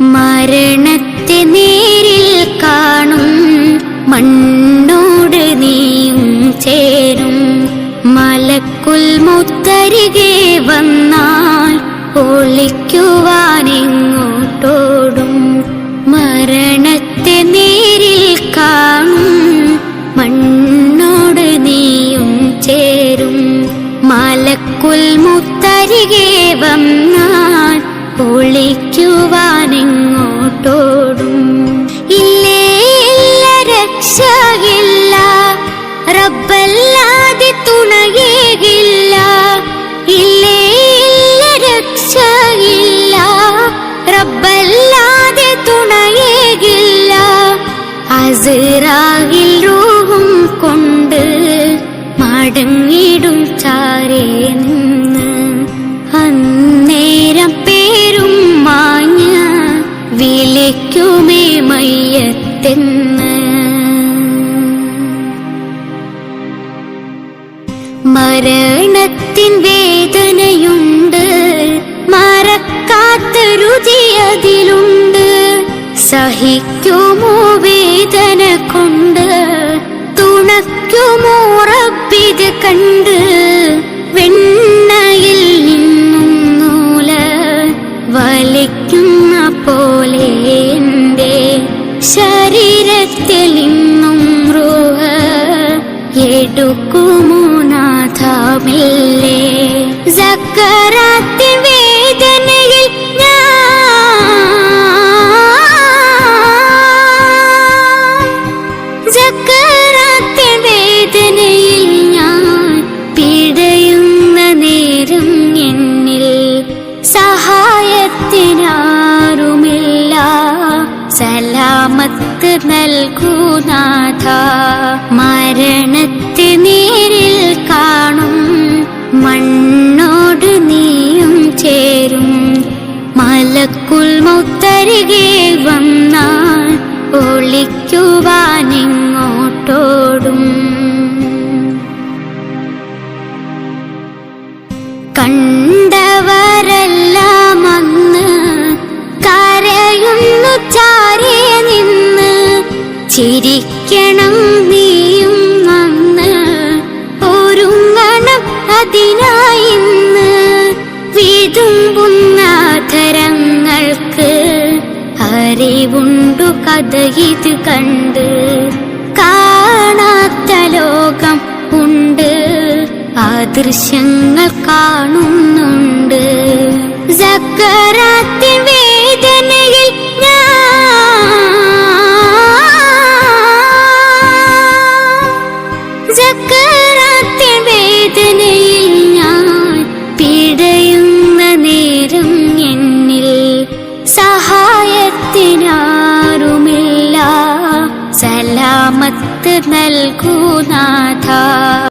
മരണത്തെ നേരിൽ കാണും മണ്ണോട് നീയും ചേരും. മലക്കുൽ മുത്തരികെ വന്നാൽ ഒളിക്കുവാനെങ്ങോട്ടോടും. മരണത്തെ നേരിൽ കാണും മണ്ണോട് നീയും ചേരും. മലക്കുൽ മുത്തരികെ വന്നാൽ ഒളിക്കുവാനെങ്ങോട്ടോടും ഇല്ലേ ഇല്ല രക്ഷയില്ല. റബ്ബല്ലാതെ തുണയേകില്ല. ഇല്ലേ രക്ഷയില്ല. റബ്ബല്ലാതെ തുണയേകില്ല. അസിറാകിൽ മരണത്തിൻ വേദനയുണ്ട്. മറക്കാത്ത രുചി അതിലുണ്ട്. സഹിക്കുമോ വേദന കൊണ്ട്? തുണയ്ക്കുമോ റബ്ബിത് കണ്ട്? വെണ്ണയിൽ നിന്നും നൂല വലിക്കുന്ന എടുക്കുമോ നാഥമില്ലേ? സക്കറാത്തിൻ വേദനയിൽ ഞാൻ സക്കറാത്തിൻ വേദനയിൽ ഞാൻ പിടയുന്ന നേരം എന്നിൽ സഹായത്തിനാരുമില്ല. സലാമത്ത് നൽകൂ നാഥ നേരിൽ മലക്കുൽ മൗത്തരികെ വന്നാൽ ഒളിക്കുവാനിങ്ങോട്ടോടും. കണ്ടവരെല്ലാം അന്ന് കരയുന്നു ചാരേ നിന്ന്. ചിരിക്കണം നീയും അന്ന്. ഒരുങ്ങണം അതിനായി ഇന്ന്. അറിവുണ്ടു കഥ ഇത് കണ്ട്. കാണാത്ത ലോകം ഉണ്ട്. ആ ദൃശ്യങ്ങൾ കാണുന്നുണ്ട്. സക്കറാത്തിൻ നൽകൂനാഥ